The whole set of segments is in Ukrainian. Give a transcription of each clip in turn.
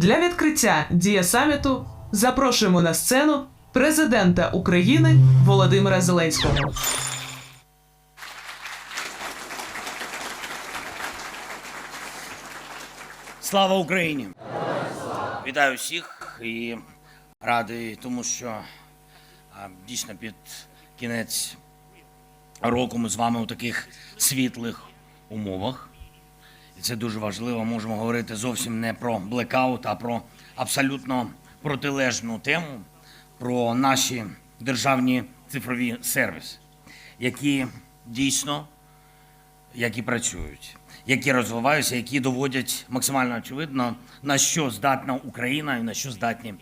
Для відкриття дія саміту запрошуємо на сцену президента України Володимира Зеленського. Слава Україні! Вітаю всіх і радий, тому що дійсно під кінець року ми з вами у таких світлих умовах. І це дуже важливо. Можемо говорити зовсім не про блекаут, а про абсолютно протилежну тему, про наші державні цифрові сервіси, які дійсно які працюють, які розвиваються, які доводять максимально очевидно, на що здатна Україна і на що здатні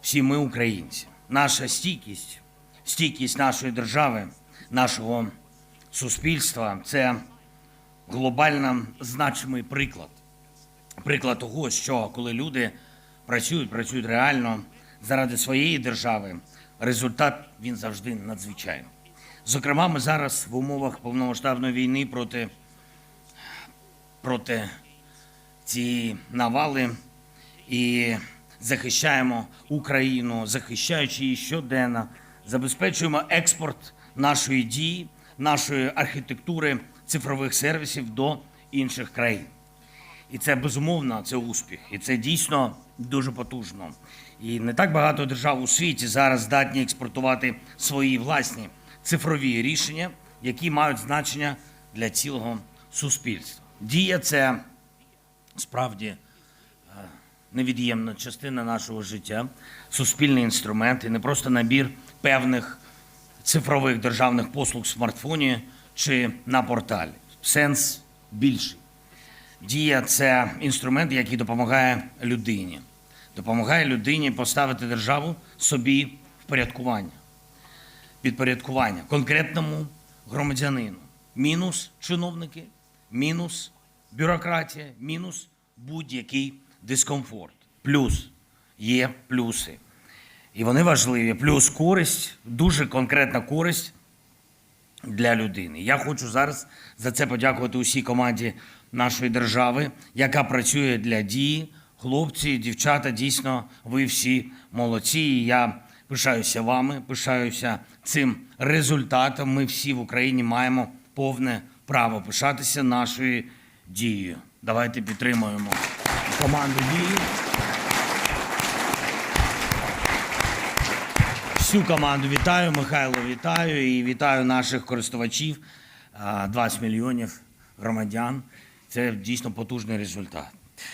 всі ми, українці. Наша стійкість, стійкість нашої держави, нашого суспільства це глобально значимий приклад. Приклад того, що коли люди працюють, працюють реально заради своєї держави, результат він завжди надзвичайний. Зокрема, ми зараз в умовах повномасштабної війни проти, проти цієї навали і захищаємо Україну, захищаючи її щоденно, забезпечуємо експорт нашої дії, нашої архітектури цифрових сервісів до інших країн. І це безумовно це успіх, і це дійсно дуже потужно. І не так багато держав у світі зараз здатні експортувати свої власні цифрові рішення, які мають значення для цілого суспільства. Дія це справді е, невід'ємна частина нашого життя, суспільний інструмент і не просто набір певних цифрових державних послуг в смартфоні чи на порталі. Сенс більший. Дія це інструмент, який допомагає людині. Допомагає людині поставити державу собі в порядкування, підпорядкування конкретному громадянину. Мінус чиновники, мінус бюрократія, мінус будь-який дискомфорт. Плюс є плюси. І вони важливі. Плюс користь, дуже конкретна користь для людини. Я хочу зараз за це подякувати усій команді нашої держави, яка працює для дії. Хлопці, дівчата, дійсно, ви всі молодці. І я пишаюся вами, пишаюся цим результатом. Ми всі в Україні маємо повне право пишатися нашою дією. Давайте підтримуємо команду дії. Всю команду вітаю, Михайло, вітаю і вітаю наших користувачів. А, 20 мільйонів громадян. Це дійсно потужний результат.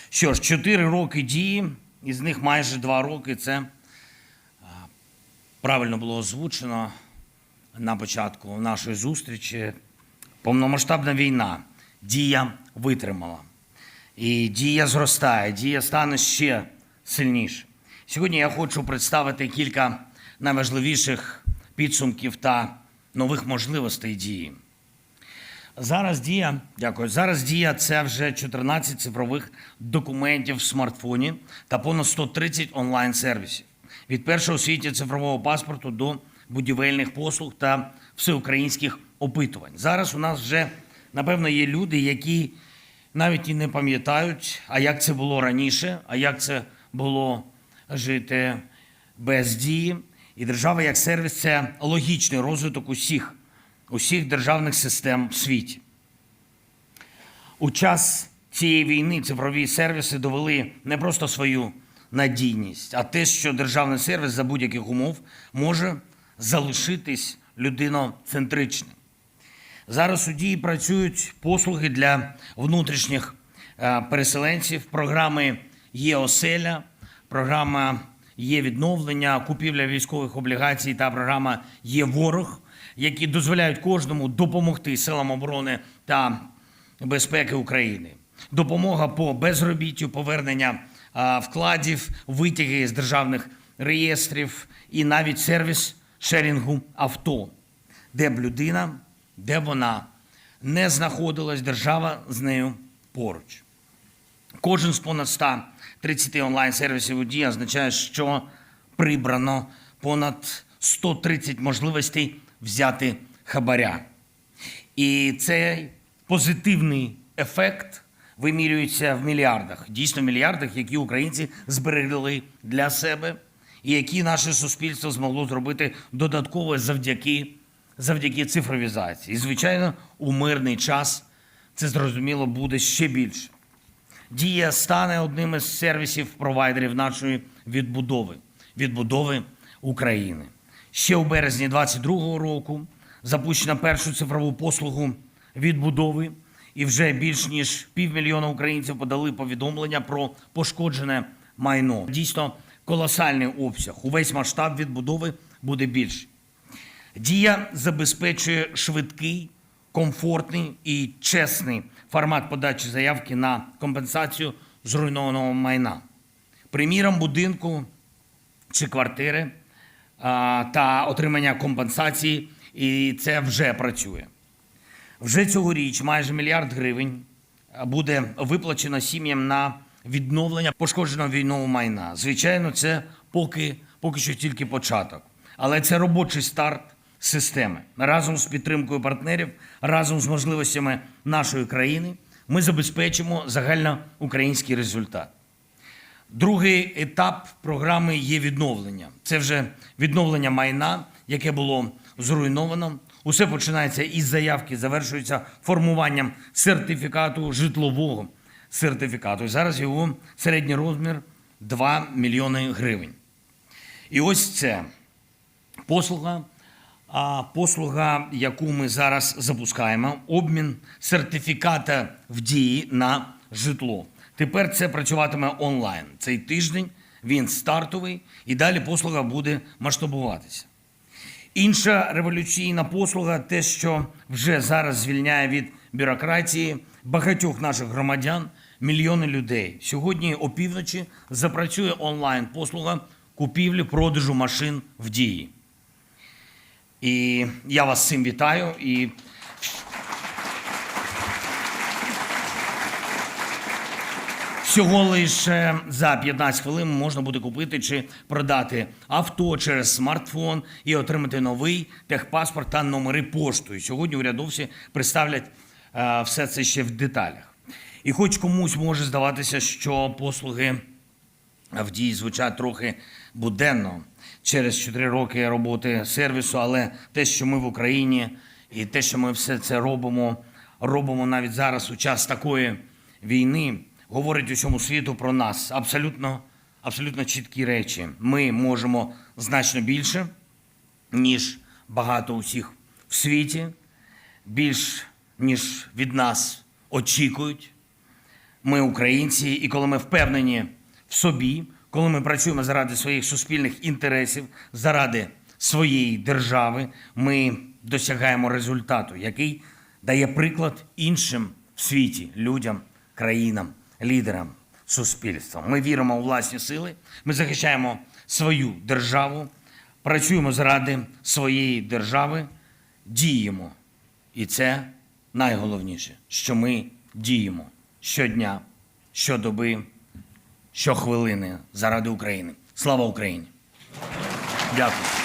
Що ж, 4 роки дії, із них майже 2 роки це правильно було озвучено на початку нашої зустрічі. Повномасштабна війна. Дія витримала. І дія зростає, дія стане ще сильніше. Сьогодні я хочу представити кілька найважливіших підсумків та нових можливостей дії. Зараз дія, дякую. Зараз дія це вже 14 цифрових документів в смартфоні та понад 130 онлайн-сервісів. Від першого у світі цифрового паспорту до будівельних послуг та всеукраїнських опитувань. Зараз у нас вже, напевно, є люди, які навіть і не пам'ятають, а як це було раніше, а як це було жити без дії. І держава як сервіс це логічний розвиток усіх, усіх державних систем в світі. У час цієї війни цифрові сервіси довели не просто свою надійність, а те, що державний сервіс за будь-яких умов може залишитись людиноцентричним. Зараз у дії працюють послуги для внутрішніх е, переселенців, програми є оселя, програма є відновлення, купівля військових облігацій та програма є ворог, які дозволяють кожному допомогти силам оборони та безпеки України. Допомога по безробіттю, повернення вкладів, витяги з державних реєстрів і навіть сервіс шерінгу авто, де б людина, де вона не знаходилась, держава з нею поруч. Кожен з понад 130 онлайн-сервісів у «Дія» означає, що прибрано понад 130 можливостей взяти хабаря. І цей позитивний ефект вимірюється в мільярдах. Дійсно, мільярдах, які українці зберегли для себе, і які наше суспільство змогло зробити додатково завдяки, завдяки цифровізації. І, звичайно, у мирний час це зрозуміло буде ще більше. Дія стане одним із сервісів провайдерів нашої відбудови, відбудови України. Ще у березні 2022 року запущено першу цифрову послугу відбудови, і вже більш ніж півмільйона українців подали повідомлення про пошкоджене майно. Дійсно, колосальний обсяг. Увесь масштаб відбудови буде більший. Дія забезпечує швидкий, комфортний і чесний формат подачі заявки на компенсацію зруйнованого майна. Приміром, будинку чи квартири та отримання компенсації, і це вже працює. Вже цьогоріч майже мільярд гривень буде виплачено сім'ям на відновлення пошкодженого війнового майна. Звичайно, це поки, поки що тільки початок. Але це робочий старт системи. Разом з підтримкою партнерів, разом з можливостями нашої країни ми забезпечимо загальноукраїнський результат. Другий етап програми є відновлення. Це вже відновлення майна, яке було зруйновано. Усе починається із заявки, завершується формуванням сертифікату житлового сертифікату. Зараз його середній розмір 2 мільйони гривень. І ось це послуга, а послуга, яку ми зараз запускаємо, обмін сертифіката в дії на житло. Тепер це працюватиме онлайн. Цей тиждень він стартовий, і далі послуга буде масштабуватися. Інша революційна послуга те, що вже зараз звільняє від бюрократії багатьох наших громадян, мільйони людей. Сьогодні опівночі запрацює онлайн послуга купівлі продажу машин в дії. І я вас цим вітаю. І Всього лише за 15 хвилин можна буде купити чи продати авто через смартфон і отримати новий техпаспорт та номери поштою. Сьогодні урядовці представлять е, все це ще в деталях. І хоч комусь може здаватися, що послуги в дії звучать трохи буденно через 4 роки роботи сервісу, але те, що ми в Україні, і те, що ми все це робимо, робимо навіть зараз у час такої війни, говорить усьому світу про нас. Абсолютно, абсолютно чіткі речі. Ми можемо значно більше, ніж багато усіх в світі, більш ніж від нас очікують. Ми українці, і коли ми впевнені в собі, коли ми працюємо заради своїх суспільних інтересів, заради своєї держави, ми досягаємо результату, який дає приклад іншим в світі, людям, країнам, лідерам, суспільствам. Ми віримо у власні сили, ми захищаємо свою державу, працюємо заради своєї держави, діємо. І це найголовніше, що ми діємо щодня, щодоби, щохвилини заради України. Слава Україні! Дякую.